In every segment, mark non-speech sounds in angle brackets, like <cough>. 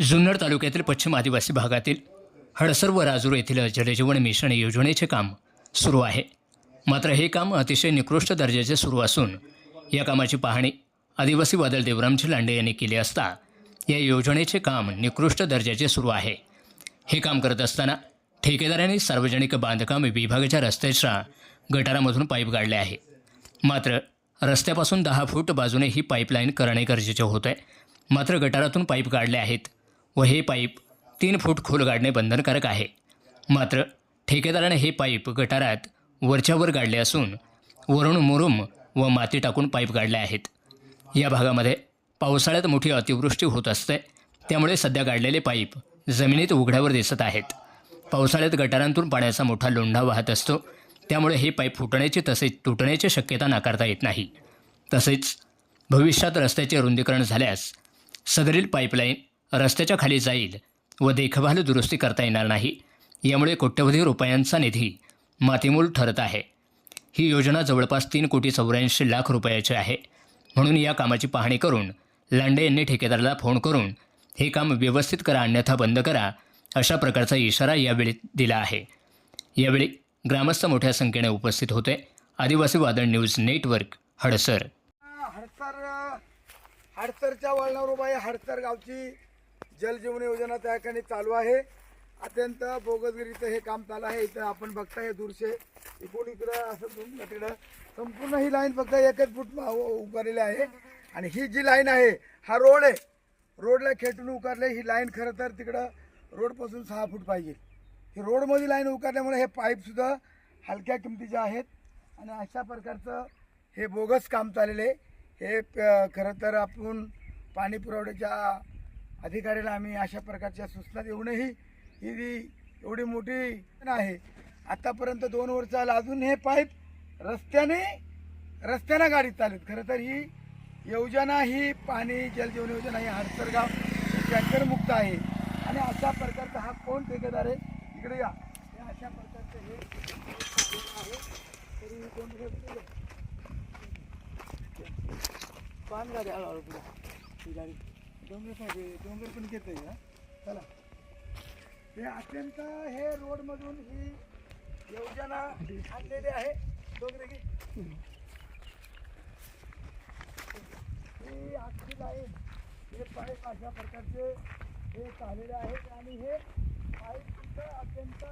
जुन्नर तालुक्यातील पश्चिम आदिवासी भागातील हडसर व राजूर येथील जलजीवन मिशन योजनेचे काम सुरू आहे. मात्र हे काम अतिशय निकृष्ट दर्जाचे सुरू असून या कामाची पाहणी आदिवासी वादळ देवरामजी लांडे यांनी केली असता या योजनेचे काम निकृष्ट दर्जाचे सुरू आहे. हे काम करत असताना ठेकेदारांनी सार्वजनिक बांधकाम विभागाच्या रस्त्याच्या गटारामधून पाईप गाडले आहे. मात्र रस्त्यापासून दहा फूट बाजूने ही पाईपलाईन करणे गरजेचे होत आहे मात्र गटारातून पाईप काढले आहेत. व हे पाईप तीन फूट खोल गाडणे बंधनकारक आहे. मात्र ठेकेदाराने हे पाईप गटारात वरच्यावर गाडले असून वरून मुरुम व माती टाकून पाईप गाडले आहेत. या भागामध्ये पावसाळ्यात मोठी अतिवृष्टी होत असते. त्यामुळे सध्या गाडलेले पाईप जमिनीत उघड्यावर दिसत आहेत. पावसाळ्यात गटारांतून पाण्याचा मोठा लोंढा वाहत असतो. त्यामुळे हे पाईप फुटण्याची तसेच तुटण्याची शक्यता नाकारता येत नाही. तसेच भविष्यात रस्त्याचे रुंदीकरण झाल्यास सदरील पाईपलाईन रस्त्याच्या खाली जाईल व देखभाल दुरुस्ती करता येणार नाही. यामुळे कोट्यवधी रुपयांचा निधी मातीमूल ठरत आहे. ही योजना जवळपास तीन कोटी चौऱ्याऐंशी लाख रुपयाची आहे. म्हणून या कामाची पाहणी करून लांडे यांनी ठेकेदाराला फोन करून हे काम व्यवस्थित करा अन्यथा बंद करा अशा प्रकारचा इशारा यावेळी दिला आहे. यावेळी ग्रामस्थ मोठ्या संख्येने उपस्थित होते. आदिवासी वादळ न्यूज नेटवर्क हडसर. हडसर हडसरच्या वळणावर उभा आहे हडसर गावची. जलजीवन योजना त्या ठिकाणी चालू आहे. अत्यंत बोगसगिरीचं हे काम चालू आहे. इथं आपण बघताय हे दूरशे इकडून इकडं असं दोन तिकडं संपूर्ण ही लाईन फक्त एकच फूट उभारलेली आहे. आणि ही जी लाईन आहे हा रोड आहे. रोडला खेटून उकारले ही लाईन खरं तर तिकडं रोडपासून सहा फूट पाहिजे. ही रोडमध्ये लाईन उकारल्यामुळे हे पाईपसुद्धा हलक्या किमतीचे आहेत. आणि अशा प्रकारचं हे बोगस काम चाललेलं आहे. हे प- खरं तर आपण पाणी पुरवठ्याच्या अधिकाऱ्याला आम्ही अशा प्रकारच्या सूचना देऊनही ही जी एवढी मोठी आहे आतापर्यंत दोन वर्ष आलं अजून हे पाईप रस्त्याने रस्त्यानं गाडीत चालेल खरं तर ही योजना ही पाणी जलजीवन योजना ही हडसर टँकरमुक्त आहे. आणि अशा प्रकारचा हा कोण ठेकेदार आहे? इकडे या. हे अशा प्रकारचं हे आहे तरी कोण पान गाडी हळूहळू ही गाडी. डोंगर पाहिजे डोंगर पण घेत आहे चला. हे अत्यंत हे रोडमधून ही योजना आणलेली आहे. डोंगरे की ही आखी लाईन हे पाईप अशा प्रकारचे हे चाललेले आहेत आणि हे पाईप सुद्धा अत्यंत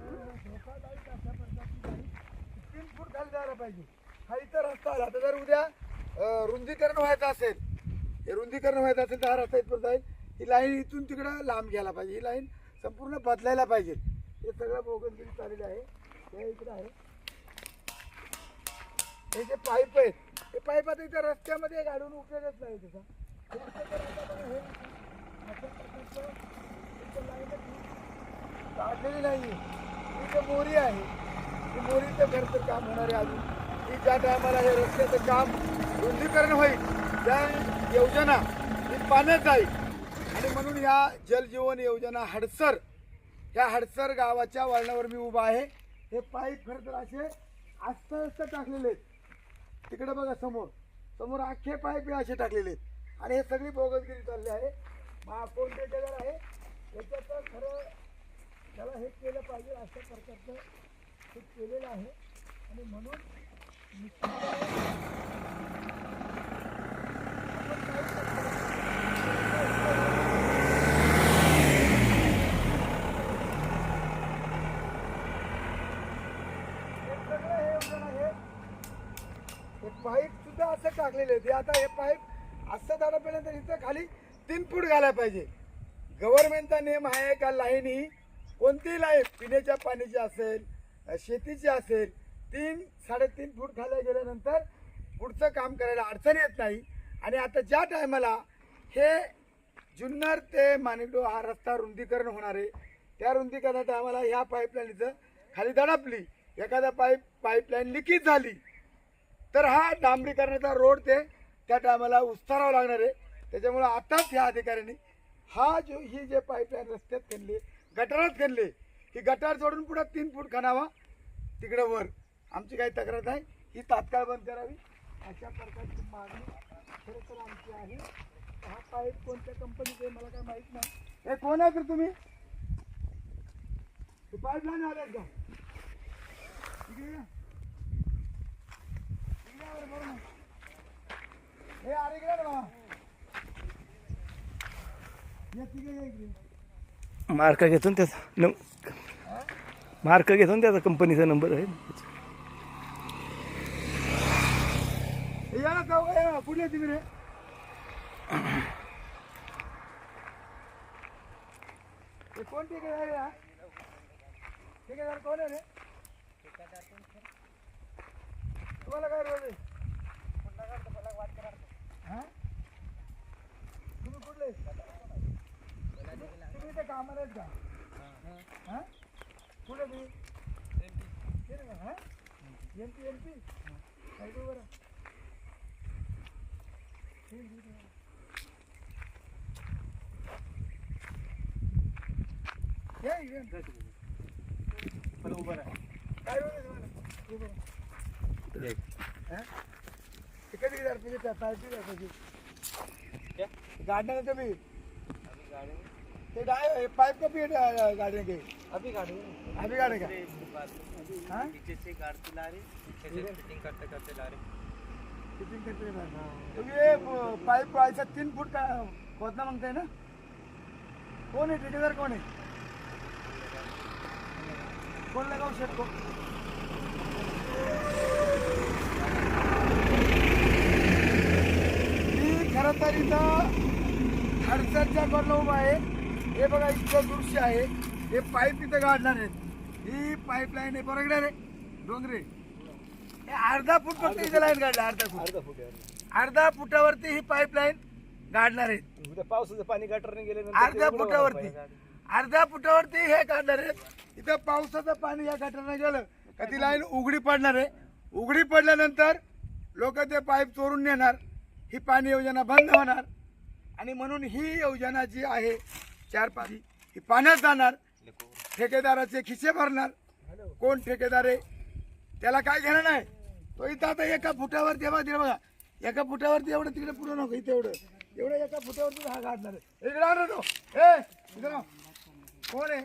धोकादायक अशा प्रकारची लाईन तीन फूट खाली जायला पाहिजे. हा इतर रस्ता आला. आता जर उद्या रुंदीकरण व्हायचं असेल हे रुंदीकरण व्हायचं असेल तर हा रस्ता इथपर्यंत जाईल. ही लाईन इथून तिकडं लांब घ्यायला पाहिजे. ही लाईन संपूर्ण बदलायला पाहिजे. हे सगळं बोगनगिरी चाललेलं आहे. हे इकडं आहे. हे जे पाईप आहेत हे पाईप आता इथं रस्त्यामध्ये गाडून उपयोगच नाही त्याचा. हे नाही ही काढलेली नाही इथं मोरी आहे ही मोरीचं घरचं काम होणार आहे अजून. ही ज्या टायमाला हे रस्त्याचं काम रुंदीकरण होईल त्या योजना. ही पाण्यात जाईल आणि म्हणून या जलजीवन योजना हडसर या हडसर गावाच्या वळणावर मी उभा आहे. हे पाईप खरं तर असे आस्त आस्त टाकलेले आहेत. तिकडे बघा समोर. समोर अख्खे पाईप हे असे टाकलेले आहेत. आणि हे सगळी बोगसगिरी चालली आहे. मग कोण आहे त्याच्यात खरं त्याला हे केलं पाहिजे अशा प्रकारचं हे केलेलं आहे. आणि म्हणून निश्चितपणे आपण काय करतो? हे सगळं हे योजना हे हे पाईप सुद्धा असं टाकलेले आहेत. आता हे पाईप असं झाडापर्यंत इथं खाली तीन फूट घालायला पाहिजे. गव्हर्नमेंटचा नियम आहे का? लाईन ही कोणतीही लाईन पिण्याच्या पाण्याची असेल शेतीची असेल तीन साडेतीन फूट खाल्या गेल्यानंतर पुढचं काम करायला अडचण येत नाही. आणि आता ज्या टायमाला हे जुन्नर ते माणिकडो हा रस्ता रुंदीकरण होणार आहे त्या रुंदीकरणा टायमाला ह्या पाईपलाईनीचं खाली दडपली. एखादा पाईप पाईपलाईन लिकेज झाली. तर हा डांबरीकरणाचा रोड ते त्या टायमाला उस्तारावं लागणार आहे. त्याच्यामुळं आताच ह्या अधिकाऱ्यांनी हा जो ही जे पाईपलाईन रस्त्यात खणली गटारात खणली ही गटार सोडून पुढं तीन फूट खणावा तिकडं वर. आमची काही तक्रार नाही. ही तात्काळ बंद करावी. अशा प्रकारची मागणी खरं तर आमची आहे. हा पाईप कोणत्या कंपनीचे मला काय माहीत नाही. हे कोण आहे तर तुम्ही? पाईपलाईन आल्यात जाऊ का इकडे या. इकडे या बरं, बरं ना. हे अरे इकडे ना बाबा. या तिकडे या इकडे मार्क घेतो ना त्याचा मार्क घेतो ना त्याचा कंपनीचा नंबर आहे. हे हे कोण ठेकेदार आहे? ठेकेदार कोण आहे रे? तुम्हाला काय रोज आहे? तुम्ही कुठले तुम्ही इथे कामाला आहेत का हा? कुठे तुम्ही ते ना, हा? एमपी एमपी काय करू बरं या इकडे. काय रोज आहे तुम्हाला? उभं ते कधी किती रुपये देतात? पाच किती रुपयाची? गाडने का ते डाय पाइप का भी के। अभी गाड़ी अभी गाड़े का? हाँ? पीछे से गाड़ी ला रही पीछे से फिटिंग करते करते ला रही। फिटिंग करते हैं। भाई। तो ये पाइप को ऐसा तीन फुट का खोदना मांगते हैं ना। कौन है? ठेकेदार कौन है? कौन लगाओ शेट को? खरं तर इथं हडसरच्या कॉर्नर उभा आहे. हे बघा इतकं दृश्य आहे. हे पाईप इथं गाडणार आहेत. ही पाईपलाईन आहे. बरोबर रे? डोंगरे. हे अर्धा फूट फक्त इथं लाईन काढला अर्धा फूट. अर्धा फुटावरती ही पाईपलाईन गाडणार आहेत. उद्या पावसाचं पाणी गटरने गेले अर्ध्या फुटावरती. अर्ध्या फुटावरती हे काढणार आहेत. इथं पावसाचं पाणी या गटारनं गेलं का ती लाईन उघडी पडणार आहे. उघडी पडल्यानंतर लोक ते पाईप चोरून नेणार. ही पाणी योजना बंद होणार. आणि म्हणून ही योजना जी आहे चार पाणी ही पाण्यात जाणार. ठेकेदाराचे खिसे भरणार. कोण ठेकेदार आहे? त्याला काय घेणं नाही. तो इथं आता एका फुटावर तेव्हा दिलं बघा एका फुटावरती एवढं तिकडे पुढं नको इथे एवढं. एवढं एका फुटावरती हा घातणार आहे. इकडे आणतो हे इकडे कोण आहे?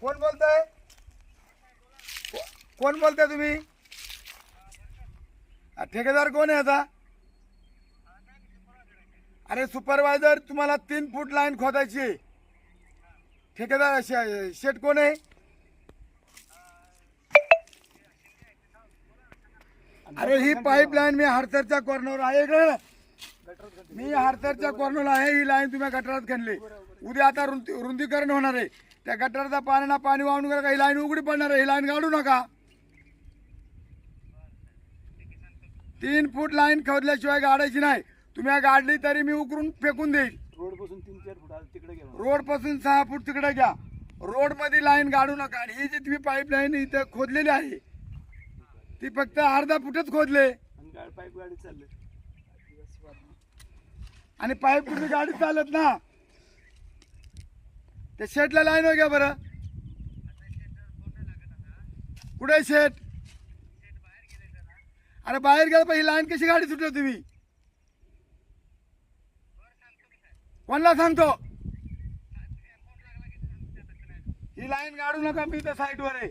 कोण बोलताय? कोण बोलताय तुम्ही? ठेकेदार कोण आहे आता? अरे सुपरवायझर तुम्हाला तीन फूट लाईन खोदायची ठेकेदार शे- शेट कोण आहे? अरे ही पाईपलाईन मी हडसरच्या कॉर्नर आहे मी हडसरच्या कॉर्नर आहे. ही लाईन तुम्ही गटारात खणली उद्या आता रुंदी रुंदीकरण होणार आहे. त्या गटाराचा पाण्याला पाणी वाहून गेलं का? ही लाईन उघडी पडणार आहे. ही लाईन काढू नका. तीन फूट लाईन खोदल्याशिवाय गाडायची नाही. तुम्ही गाडली तरी मी उकरून फेकून देईल. रोडपासून तीन चार फुट तिकडे गेलो. रोडपासून सहा फूट तिकडे घ्या. रोडमध्ये लाईन गाडू नका. आणि ही जी तुम्ही पाईपलाईन इथं खोदलेली आहे ती फक्त अर्धा फुटच खोदले. पाईप गाडी चालले. आणि पाईप तुम्ही गाडी चालत ना. ते शेटला लाईन हो घ्या बरं. कुठे शेट अरे बाहेर गेलं पण ही लाईन कशी गाडी सुटली तुम्ही कोणाला सांगतो ही लाईन काढू नका मी तर साईडवर आहे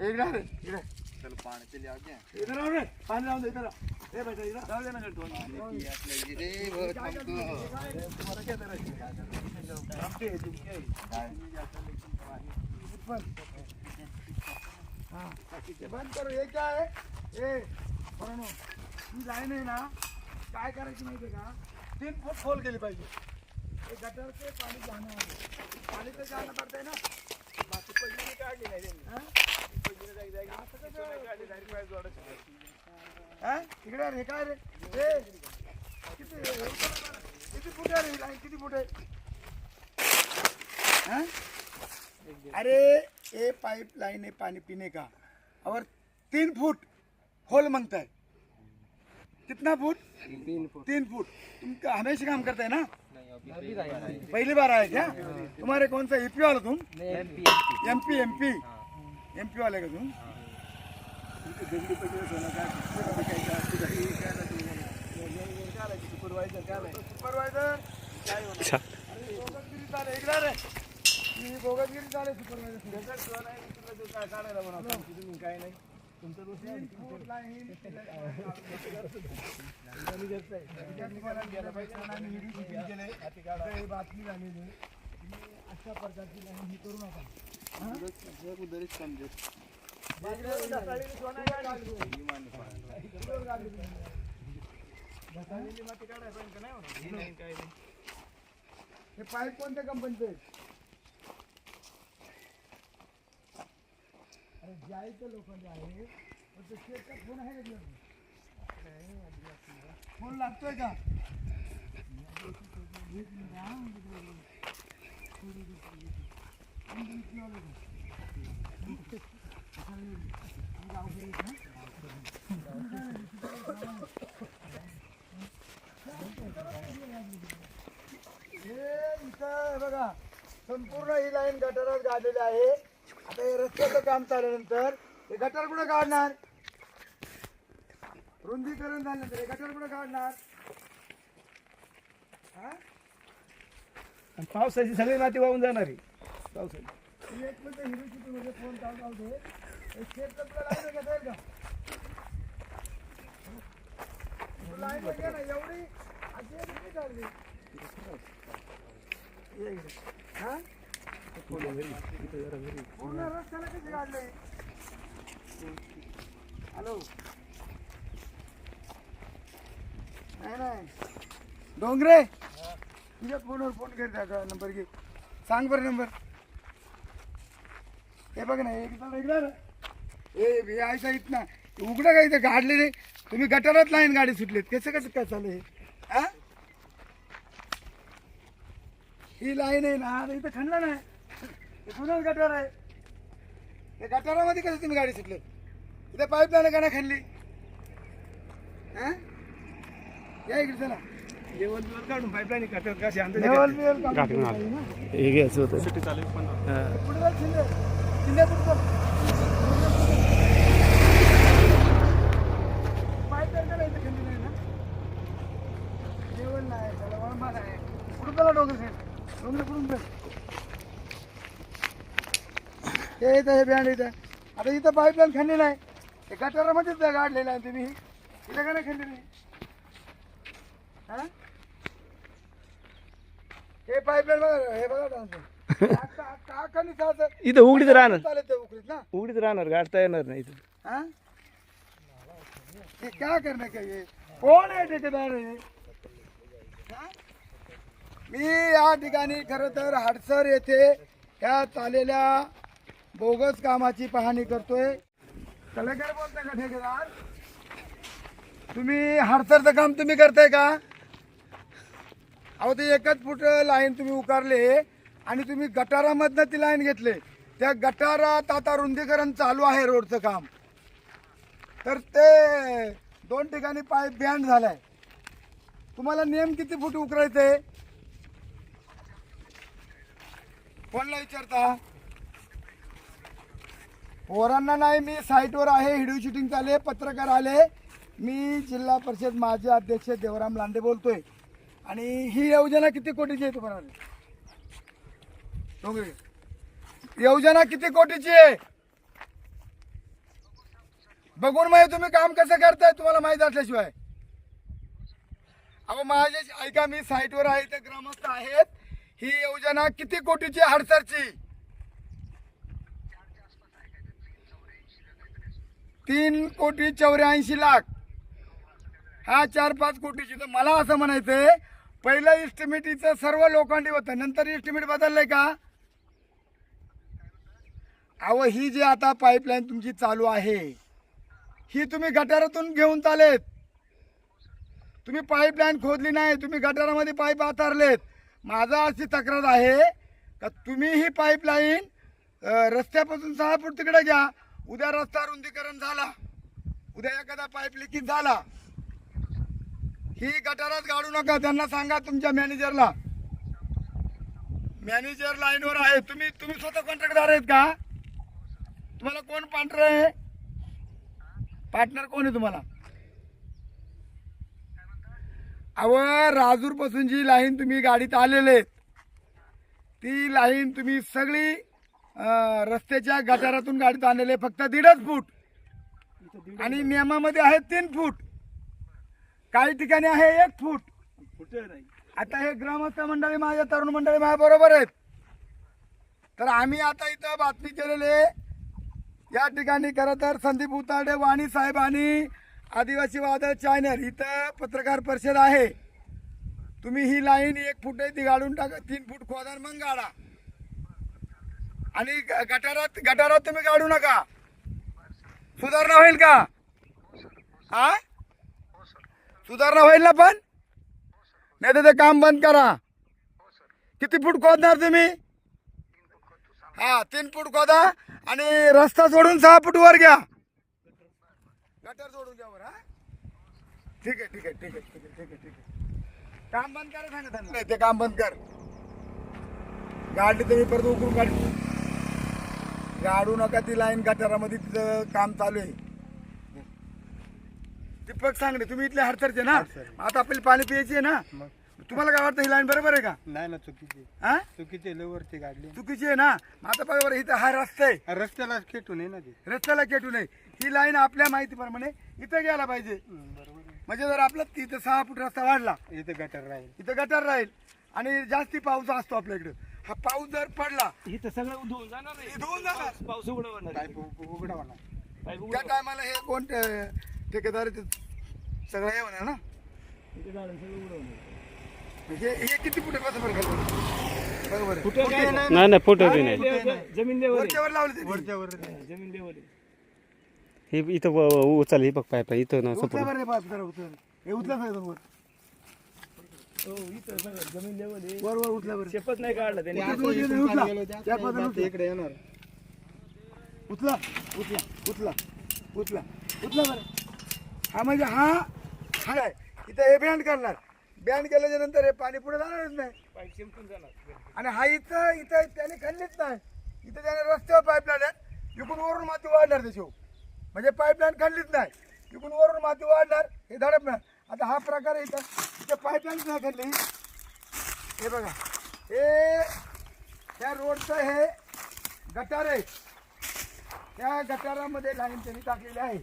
इकडे रे, इकडे चलो पानी चले आ गया इधर आओ रे पाणी राहून दे इधर आ. ए बेटा इधर। राहू दे ना गट्टू. रे बहुत हा. ते बंद करू हे काय आहे ए म्हणून ही लाईन आहे ना काय करायची माहिती आहे का? तीन फूट खोल केली पाहिजे. गटर ते पाणी जाणं आहे. पाणी तर जाणं पडतंय ना. माती पहिली काढली नाही हा? हा? काय रे ए किती किती फूट आहे रे? लाईन किती फूट आहे? अरे ये पाइप लाइन है पानी पीने का? और तीन फुट. होल मांगता है। कितना फुट? तीन फुट। तीन फुट। तुम का- हमेशा काम करते हैं ना? नहीं अभी अभी पहली बार आए क्या? तुम्हारे कौन सा ईपी वाला तुम? MP MP. MP MP. वाले का तुम? दगडी पडली सोनं काय सुपरवायझर छा बोगसगिरी चालेल इकडे रे ही बोगसगिरी चालेल सुपरवायझर काय काढायला म्हणा तुम्ही काय नाही तुमचं फूट लाईन बातमी झालेली अशा प्रकारची लाईन ही करू नका हे पाईप कोणत्या कंपनीचे आहेत अरे जायचं लोखंड आहे पण ते शेतचा फोन आहे का फोन लागतोय का हे इथं बघा संपूर्ण ही लाईन गटारात गाडलेली आहे. आता हे रस्त्याचं काम चालल्यानंतर. हे गटार कुठं काढणार? रुंदीकरण झाल्यानंतर हे गटार कुठं काढणार? हा? आणि पावसाची सगळी माती वाहून जाणार. आहे पावसाची. ही एक मिनिट हिरो शूटिंगमध्ये फोन चालू राहू दे. हे शेतचं तुला लाईन घेता येईल का? तू लाईन ना एवढी अशी एक किती काढली ये इकडे. हा? पूर्ण रस्त्याला कशी काढले हॅलो नाही नाही डोंगरे. तुझ्या फोनवर फोन कर त्याचा नंबर घे. सांग बरं नंबर. हे बघ ना एक इकडं हे हे इथं ना उघडं काय इथं? गाडले रे. तुम्ही गटारात लाईन गाडी सुटलीत. कसं कसं काय चालू हे? ही लाईन आहे ना इथं खणला नाही. हे गटार आहे. हे गटारामध्ये कसं तुम्ही गाडी सुटले? इथं पाईप लाईन का नाही खणली हा? या इकडे चला. लेवल काढून पाईपलाईन काढतात कशी लेवल बिवल काढून. हे घ्यायचं होतं. शिंदे. शिंदे पुढे चल. पाईप लाईन त्याला इथं खणली नाही ना लेवल नाही त्याला वळंबा नाही पुढे चला डोंगर साहेब डोंगर पुढून चल हे इथं हे बँड इथं. आता इथं पाईपलाईन खणली नाही. हे गटारामध्येच गाडलेलं आहे तुम्ही. इथं का नाही खणली नाही हा? हे पाईपलाईन बघा हे बघा डान्स इथं उघडीच राहणार. चालत ते उकरीत ना? उघडीच राहणार गाडता येणार नाही इथं. हाँ? ये क्या करने का ये कोण आहे ठेकेदार हे? हाँ? मी या ठिकाणी खरं तर हडसर येथे या चाललेल्या बोगस कामाची पाहणी करतोय. कलेक्टर बोलताय का ठेकेदार? तुम्ही हारसरचं काम तुम्ही करताय का? अहो ते एकच फूट लाईन तुम्ही उकारले आणि तुम्ही गटारामधनं ती लाईन घेतले. त्या गटारात आता रुंदीकरण चालू आहे रोडचं काम. तर ते दोन ठिकाणी पाईप बँड झालाय. तुम्हाला नेम किती फूट उकरायचंय? कोणला विचारता? पोरांना नाही मी साईटवर आहे व्हिडिओ शूटिंग चालले पत्रकार आले. मी जिल्हा परिषद माझे अध्यक्ष देवराम लांडे बोलतोय. आणि ही योजना किती कोटीची आहे तुम्हाला डोंगरे. योजना किती कोटीची आहे? बघून माहिती तुम्ही काम कसं करताय तुम्हाला माहीत असल्याशिवाय. अहो माझे ऐका मी साईटवर आहे ते ग्रामस्थ आहेत. ही योजना किती कोटीची आहे हडसरची? तीन कोटी चौऱ्याऐंशी लाख. हा चार पाच कोटीची तर मला असं म्हणायचंय पहिलं इस्टिमेटीचं सर्व लोखंडी होतं नंतर इस्टिमेट बदललंय का? अहो ही जी आता पाईपलाईन तुमची चालू आहे ही तुम्ही गटारातून घेऊन चालेत तुम्ही पाईपलाईन खोदली नाही तुम्ही गटारामध्ये पाईप आतारलेत माझा अशी तक्रार आहे का तुम्ही ही पाईपलाईन रस्त्यापासून सहा फूट तिकडे घ्या. उद्या रस्ता रुंदीकरण झाला. उद्या एखादा पाईप लिकेज झाला. ही गटारात गाडू नका त्यांना सांगा तुमच्या मॅनेजरला. मॅनेजर लाईनवर आहे. तुम्ही तुम्ही स्वतः कॉन्ट्रॅक्टदार आहेत का? तुम्हाला कोण पार्टनर आहे? पार्टनर कोण आहे तुम्हाला? अव राजूरपासून जी लाईन तुम्ही गाडीत आलेले ती लाईन तुम्ही सगळी रस्त्याच्या गटारातून गाडीत आणलेले फक्त दीडच फूट. आणि नियमामध्ये आहे तीन फूट. काही ठिकाणी आहे एक फूट. आता हे ग्रामस्थ मंडळी माझ्या तरुण मंडळी माझ्या बरोबर आहेत. तर आम्ही आता इथं बातमी केलेले या ठिकाणी खरं तर संदीप उताडे वाणी साहेब आणि आदिवासी वादळ चॅनल इथं पत्रकार परिषद आहे. तुम्ही ही लाईन एक फूट आहे ती गाडून टाका तीन फूट खोदा मग गाडा आणि ग- गटारात गटारात तुम्ही गाडू नका. सुधारणा होईल का? आ? सुधारणा होईल ना पण? नाही तर ते काम बंद करा. किती फूट खोदणार तुम्ही? हा तीन फूट खोदा आणि रस्ता सोडून सहा फूट वर घ्या. गटर सोडून घ्या वर हा? ठीक आहे ठीक आहे ठीक आहे ठीक आहे ठीक आहे ठीक आहे. काम बंद करा सांगा नाही, ते काम बंद कर. गाडी तुम्ही परत उकरून गाडी गाडू नका ती लाईन गटारामध्ये तिथं काम चालू आहे. दीपक सांगणे तुम्ही इथले हरतरचे ना? आता आपल्याला पाणी प्यायची आहे ना? तुम्हाला काय वाटतं ही लाईन बरोबर आहे का? नाही ना चुकीची हा? चुकीचे लेवरची गाडली. चुकीची आहे ना? आता बघा बरं इथं हा रस्ता आहे. रस्त्याला खेटून आहे ना ते. रस्त्याला केटू नये ही लाईन आपल्या माहितीप्रमाणे इथं घ्यायला पाहिजे. बरोबर म्हणजे जर आपला तिथं सहा फूट रस्ता वाढला इथे गटर राहील. इथं गटार राहील आणि जास्ती पाऊस असतो आपल्या इकडं हा पाऊस जर पडला इथं सगळं धुवून जाणार हे धुवून जाणार. पाऊस पाईप उघडा म्हणा त्या टायमाला हे कोण ठेकेदार ते सगळं हे होणार ना? हे हे किती फुट कसं बरं खाली? बरोबर आहे. नाही नाही फोटो बी नाही जमीन लेवल वरच्यावर लावले ते वरच्यावर. जमीन लेवल हे इथं व- व- उचल हे बघ पाय पाय इथं ना उचला सपोर्ट बरं रे पाच जरा उचला. हे उचला सगळं वर इथं सगळं जमीन लेवल आहे. वर वर उचला बरं. शेपच नाही काढला त्याने. त्या ते इकडे येणार. उचला उचला उचला उचला उचला बरं. हा म्हणजे हा हा आहे इथं हे बँड करणार. बँड केल्याच्यानंतर हे पाणी पुढे जाणारच नाही. पाईप शिंपून जाणार. आणि हा इथं इथं त्याने खाल्लीच नाही. इथं त्याने रस्त्यावर पाईपलाईन आहे इकडून वरून माती वाढणार त्याच्यावर. म्हणजे पाईपलाईन खाल्लीच नाही. इकडून वरून माती वाढणार हे धडपणार. आता हा प्रकार आहे इथं. इथं पाईपलाईन नाही खाल्ली हे बघा. हे त्या रोडचं हे गटार आहे. त्या गटारामध्ये लाईन त्यांनी टाकलेली आहे.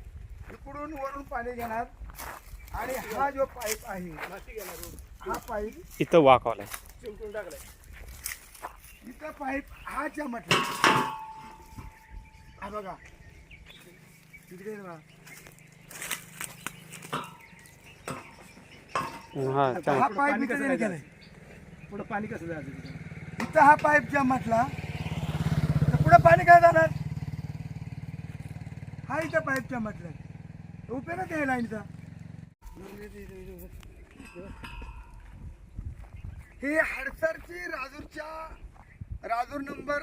इकडून वरून पाणी घेणार. आणि हा जो पाईप आहे हा पाईप इथं वाकवलाय शिंपून टाकलाय. इथं पाईप हाच्या म्हटलं हा बघा. तिकडे बघा. हा हा पाईप इथं कसं त्याने केलंय. पुढं पाणी कसं जायचं तिथं? इथं हा पाईप जम म्हटला तर पुढे पाणी काय जाणार? हा इथं पाईप जम म्हटलं उपयोग आहे लाईनचा ही हडसरची राजूरच्या राजूर नंबर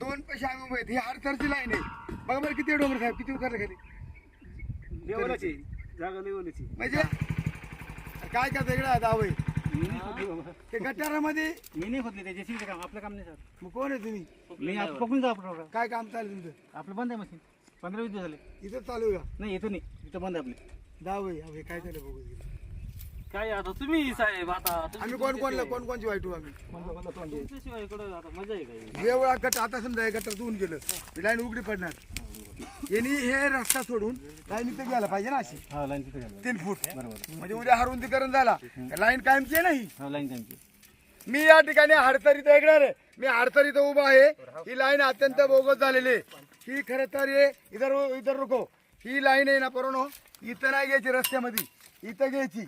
दोन पैसे आम्ही उभे आहेत ही हडसरची लाईन आहे. बघा बरं किती डोंगर साहेब. किती उतरले खाली? लेवलची जागा लेवलची म्हणजे काय का वेगळा दाव आहे ते गटारामध्ये? मी नाही खोदली त्याची शिकते काम आपलं काम नाही सर. मग कोण आहे तुम्ही? मी आता पकडून जा आपलं काय काम चालू आहे तुमचं? आपलं बंद आहे मशीन. पंधरा वीस दिवस झाले. इथं चालू आहे का? नाही येतो नाही. इथं बंद आहे आपले. दाव आहे अहो, हे काय चालू बघू दे. काय आता तुम्ही साहेब आता आम्ही कोण कोणला कोण कोणची वाईट आम्ही? तुमच्याशिवाय इकडं आता मजा आहे. काय वेळा गट आता समजा हे गटार धुवून गेलं. लाईन उघडी पडणार. यांनी हे रस्ता सोडून लाईन इथं गेला पाहिजे ना अशी. हा लाईन तिथे तीन फूट. म्हणजे उद्या हरुंदीकरण झाला. लाईन कायमची आहे नाही हा? लाईन त्यांची मी या ठिकाणी हडतर इथं ऐकणार आहे. मी हडतर इथं उभा आहे. ही लाईन अत्यंत बोगस झालेली आहे. ही खरं तर हे इधर इधर रुको. ही लाईन आहे ना परोनो इथं नाही घ्यायची रस्त्यामध्ये. इथं घ्यायची.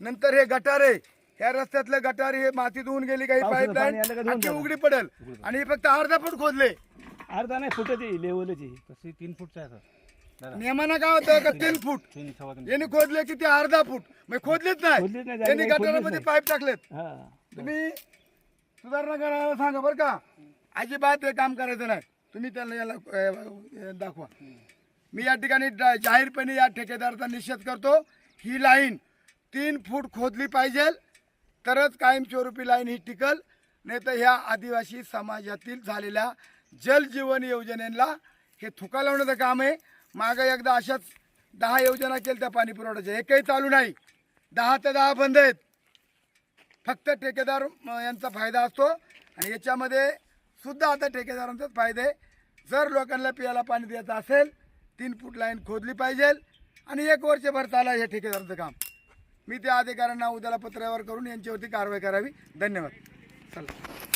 नंतर हे गटार आहे. ह्या रस्त्यातलं गटार हे माती धुवून गेली काही पाईपलाईन. उघडी पडेल. आणि हे फक्त अर्धा फूट खोदले. अर्धा नाही फुटची लेवलची. तशी तीन फूटचा आहे सर नियमानं काय होतं का तीन <laughs> फूट? तीन सव्वा तीन यांनी खोदले किती अर्धा फूट. मग खोदलेच खोदलेच नाही नाही, खोदलेच गटारामध्ये नाही. पाईप टाकलेत. हा. तुम्ही सुधारणा करायला सांगा बरं का. अजिबात हे काम करायचं नाही. तुम्ही त्यांना याला अ, दाखवा. मी या ठिकाणी जा- जाहीरपणे या ठेकेदाराचा निषेध करतो. ही लाईन तीन फूट खोदली पाहिजे. तरच कायमस्वरूपी लाईन ही टिकल. नाही तर ह्या आदिवासी समाजातील झालेल्या जल जीवन योजनेला हे थुका लावण्याचं काम आहे. मागं एकदा अशाच दहा योजना केल्या त्या पाणी पुरवठ्याच्या. काही चालू नाही. दहा ते दहा बंद आहेत. फक्त ठेकेदार यांचा फायदा असतो. आणि याच्यामध्ये सुद्धा आता ठेकेदारांचाच फायदा आहे. जर लोकांना पियाला पाणी द्यायचं असेल तीन फूट लाईन खोदली पाहिजे आणि एक वर्षभर चाला हे ठेकेदारांचं काम. मी त्या अधिकाऱ्यांना उद्याला पत्रावर करून यांच्यावरती कारवाई करावी. धन्यवाद. चला.